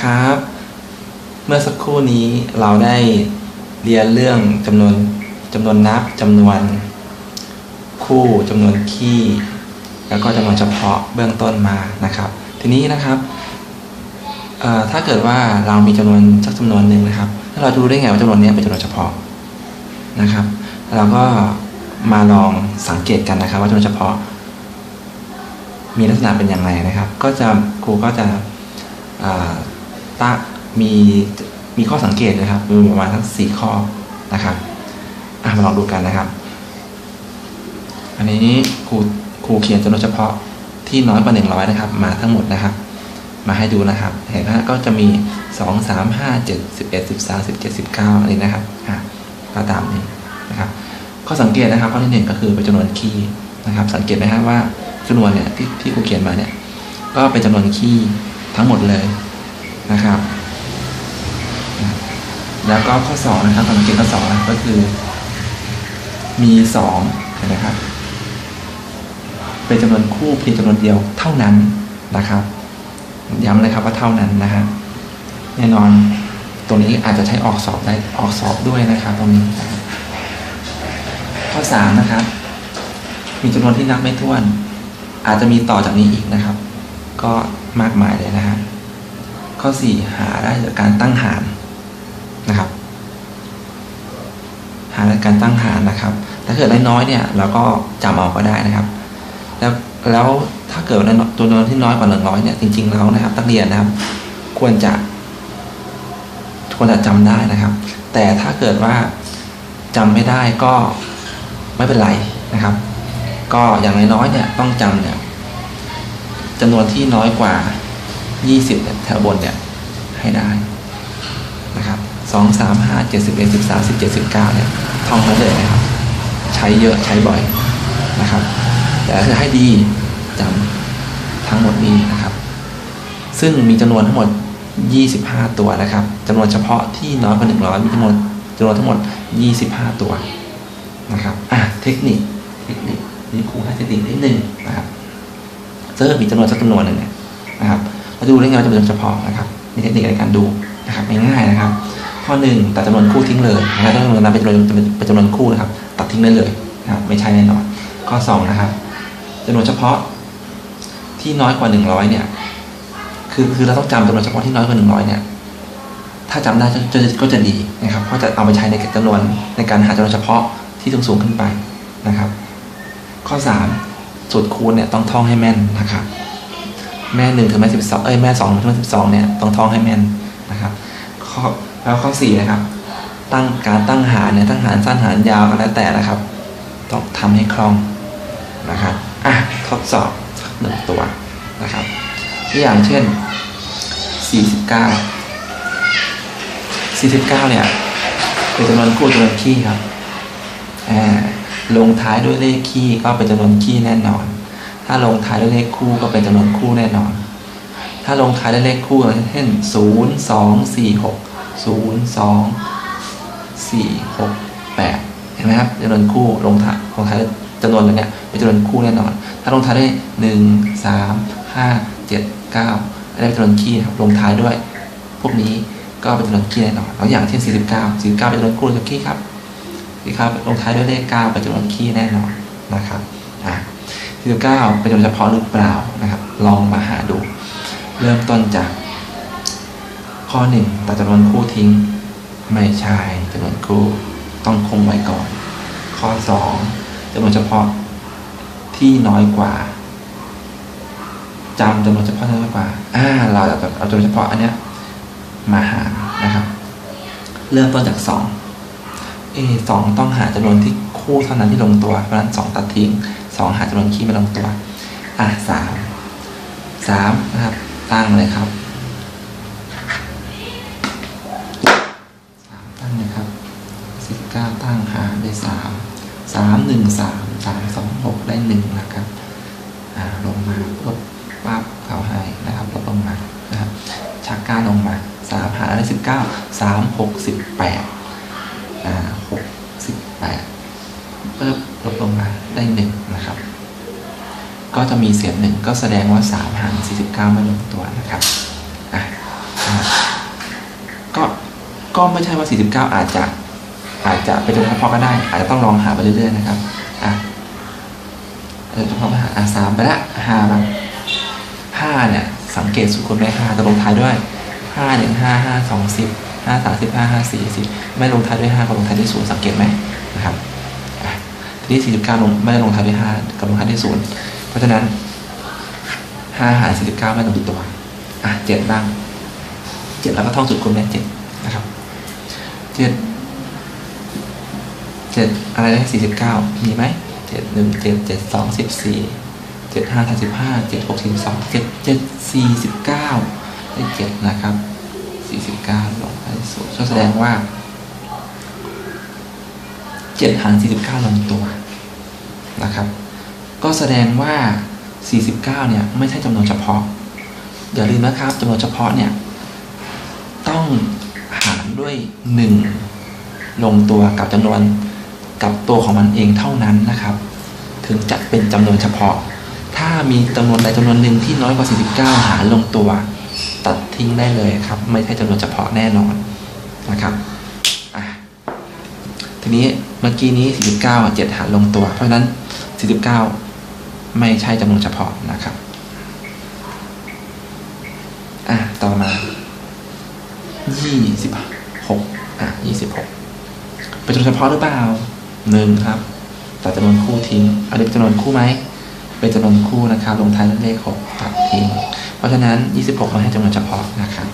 นะครับ เมื่อสักครู่นี้เราได้เรียนเรื่องจำนวนจำนวนนับจำนวน คู่จำนวนคี่ แล้วก็จำนวนเฉพาะเบื้องต้นมานะครับ ทีนี้นะครับถ้าเกิดว่าเรามีจำนวนสักจำนวนหนึ่งนะครับถ้าเราจะรู้ได้ไงว่าจำนวนนี้เป็นจำนวนเฉพาะนะครับ เราก็มาลองสังเกตกันนะครับ ว่าจำนวนเฉพาะ มีลักษณะเป็นอย่างไรนะครับ ก็จะครูก็จะ อ่ามีมีข้อสังเกตนะครับมีประมาณทั้งสี่ข้อนะครับอะมาลองดูกันนะครับ อันนี้ครูครูเขียนจำนวนเฉพาะที่น้อยกว่าหนึ่งร้อยนะครับ มาทั้งหมดนะครับ มาให้ดูนะครับเห็นไหมก็จะมีสองสามห้าเจ็ดสิบเอ็ดสิบสามสิบเจ็ดสิบเก้าอันนี้นะครับอะก็ตามนี้นะครับ ข้อสังเกตนะครับ ข้อที่หนึ่งก็คือเป็นจำนวนคีย์นะครับ สังเกตไหมครับว่าจำนวนเนี่ยที่ที่ครูเขียนมาเนี่ยก็เป็นจำนวนคีย์ทั้งหมดเลย นะครับ แล้วก็ข้อสองนะครับข้อสังเกตข้อสองนะก็คือ มีสองนะครับ เป็นจำนวนคู่เพียงจำนวนเดียวเท่านั้นนะครับย้ำเลยครับว่าเท่านั้นนะฮะแน่นอนตรงนี้อาจจะใช้ออกสอบได้ออกสอบด้วยนะครับ ตรงนี้ ข้อสามนะครับ มีจำนวนที่นับไม่ถ้วน อาจจะมีต่อจากนี้อีกนะครับ ก็มากมายเลยนะฮะ ข้อสี่หาได้จากการตั้งหารนะครับ หาจากการตั้งหารนะครับ ถ้าเกิดน้อยๆเนี่ยเราก็จำเอาก็ได้นะครับ แล้วแล้วถ้าเกิดตัวจำนวนที่น้อยกว่าหนึ่งร้อยเนี่ยจริงๆแล้วนะครับนักเรียนนะครับ ควรจะควรจะจำได้นะครับ แต่ถ้าเกิดว่าจำไม่ได้ก็ไม่เป็นไรนะครับ ก็อย่างน้อยๆเนี่ยต้องจำเนี่ยจำนวนที่น้อยกว่า 20เนี่ยแถวบนเนี่ยให้ได้นะครับสองสามห้าเจ็ดสิบเอ็ดสิบสามสิบเจ็ดสิบเก้าเนี่ยท่องไว้เลยนะครับ ใช้เยอะใช้บ่อยนะครับ แต่ถ้าให้ดีจำทั้งหมดนี้นะครับ ซึ่งมีจำนวนทั้งหมด 25 ตัวนะครับจำนวนเฉพาะที่น้อยกว่า100มีจำนวนจำนวนทั้งหมด 25 ตัวนะครับอะเทคนิคเทคนิคนี่ครูให้เทคนิคนิดนึงนะครับเจอมีจำนวนสักจำนวนหนึ่งเนี่ยนะครับ เราดูได้ไงว่าจำนวนเฉพาะนะครับ มีเทคนิคในการดูนะครับง่ายๆนะครับ ข้อหนึ่งตัดจำนวนคู่ทิ้งเลยนะครับต้องจำนวนนั้นเป็นจำนวนเป็นจำนวนคู่นะครับ ตัดทิ้งได้เลยนะครับไม่ใช่แน่นอนข้อสองนะครับจำนวนเฉพาะที่น้อยกว่าหนึ่งร้อยเนี่ยคือคือเราต้องจำจำนวนเฉพาะที่น้อยกว่าหนึ่งร้อยเนี่ยถ้าจำได้จะจะก็จะดีนะครับเพราะจะเอาไปใช้ในจำนวนในการหาจำนวนเฉพาะที่สูงสูงขึ้นไปนะครับ ข้อสามสูตรคูณเนี่ยต้องท่องให้แม่นนะครับ แม่หนึ่งถึงแม่สิบสองเอ้ยแม่สองถึงแม่สิบสองเนี่ยต้องท่องให้แม่นนะครับข้อแล้วข้อสี่นะครับ ตั้งการตั้งหารเนี่ยตั้งหารสั้นหารยาวก็แล้วแต่นะครับ ต้องทำให้คล่องนะครับอะทดสอบหนึ่งตัวนะครับตัวอย่างเช่น 49 49 เนี่ยเป็นจำนวนคู่จำนวนคี่ครับอ่าลงท้ายด้วยเลขคี่ก็เป็นจำนวนคี่แน่นอน ถ้าลงท้ายด้วยเลขคู่ก็เป็นจำนวนคู่แน่นอน ถ้าลงท้ายด้วยเลขคู่เช่น0 2 4 6 0 2 4 6 8เห็นไหมครับจำนวนคู่ลงท้ายลงท้ายด้วยจำนวนนี้เป็นจำนวนคู่แน่นอน ถ้าลงท้ายด้วยหนึ่งสามห้าเจ็ดเก้าได้เป็นจำนวนคี่ครับลงท้ายด้วย พวกนี้ก็เป็นจำนวนคี่แน่นอนแล้วอย่างเช่นสี่สิบเก้าสี่เก้าเป็นจำนวนคู่จำนวนคี่ครับสี่ครับลงท้ายด้วยเลขเก้าเป็นจำนวนคี่แน่นอนนะครับ อ่าสี่สิบเป็นจำนวนเฉพาะหรือเปล่านะครับ ลองมาหาดู เริ่มต้นจาก ข้อหนึ่งตัดจำนวนคู่ทิ้ง ไม่ใช่จำนวนคู่ต้องคงไว้ก่อน ข้อสองจำนวนเฉพาะที่น้อยกว่าจำจำนวนเฉพาะน้อยกว่าอ่าเราจะเอาจำนวนเฉพาะอันเนี้ยมาหารนะครับ เริ่มต้นจากสองเอสองต้องหาจำนวนที่คู่เท่านั้นที่ลงตัวเพราะฉะนั้นสองตัดทิ้ง สองหาจำนวนคี่ไม่ลงตัว อะสามสามนะครับ ตั้งเลยครับสามตั้งเลยครับสิบเก้าตั้งหาได้สามสามหนึ่งสามสามสองหกได้หนึ่งนะครับ อ่าลงมาลบปั๊บเขาให้นะครับลดลงมานะครับชักก้าลงมาสามหาได้สิบเก้าสามหกสิบแปดอ่าหกสิบแปดปึ๊บลดลงมา ได้หนึ่งนะครับ ก็จะมีเศษหนึ่งก็แสดงว่าสามหารสี่สิบเก้าไม่ลงตัวนะครับอะก็ก็ไม่ใช่ว่า49อาจจะอาจจะเป็นจนเฉพาะก็ได้ อาจจะต้องลองหาไปเรื่อยๆนะครับอะเออเฉพาะหาอะสามไปละห้าบ้างห้าเนี่ยสังเกตสูตรคนไม่ห้าจะลงท้ายด้วยห้าหนึ่งห้าห้าสองสิบห้าสามสิบห้าห้าสี่สิบไม่ลงท้ายด้วยห้าก็ลงท้ายด้วยศูนย์สังเกตไหม ทีนี้สี่สิบเก้าไม่ได้ลงท้ายด้วยห้ากับลงท้ายด้วยศูนย์เพราะฉะนั้นห้าหารสี่สิบเก้าไม่ต้องติดตัว อะเจ็ดบ้างเจ็ดแล้วก็ท่องสูตรคนแม่เจ็ดนะครับเจ็ดเจ็ดอะไรได้สี่สิบเก้ามีไหมเจ็ดหนึ่งเจ็ดเจ็ดสองสิบสี่เจ็ดห้าสสิบห้าเจ็ดหกสี่สองเจ็ดเจ็ดสี่สิบเก้าได้เจ็ดนะครับสี่สิบเก้าลงไปศูนย์ก็แสดงว่าเจ็ดหารสี่สิบเก้าลงตัว นะครับ ก็แสดงว่า 49 เนี่ยไม่ใช่จำนวนเฉพาะ อย่าลืมนะครับจำนวนเฉพาะเนี่ยต้องหารด้วย 1 ลงตัวกับจำนวนกับตัวของมันเองเท่านั้นนะครับ ถึงจะเป็นจำนวนเฉพาะ ถ้ามีจำนวนใดจำนวนหนึ่งที่น้อยกว่า 49 หารลงตัว ตัดทิ้งได้เลยครับ ไม่ใช่จำนวนเฉพาะแน่นอนนะครับทีนี้เมื่อกี้นี้ 49อะ7หารลงตัว เพราะฉะนั้น 49 ไม่ใช่จำนวนเฉพาะนะครับ อะ ต่อมา 26 อะ 26 เป็นจำนวนเฉพาะหรือเปล่าหนึ่งครับตัดจำนวนคู่ทิ้ง อันนี้เป็นจำนวนคู่ไหม เป็นจำนวนคู่นะครับ ลงท้ายด้วยเลข 6 ตัดทิ้ง เพราะฉะนั้น 26ไม่ให้จำนวนเฉพาะนะครับ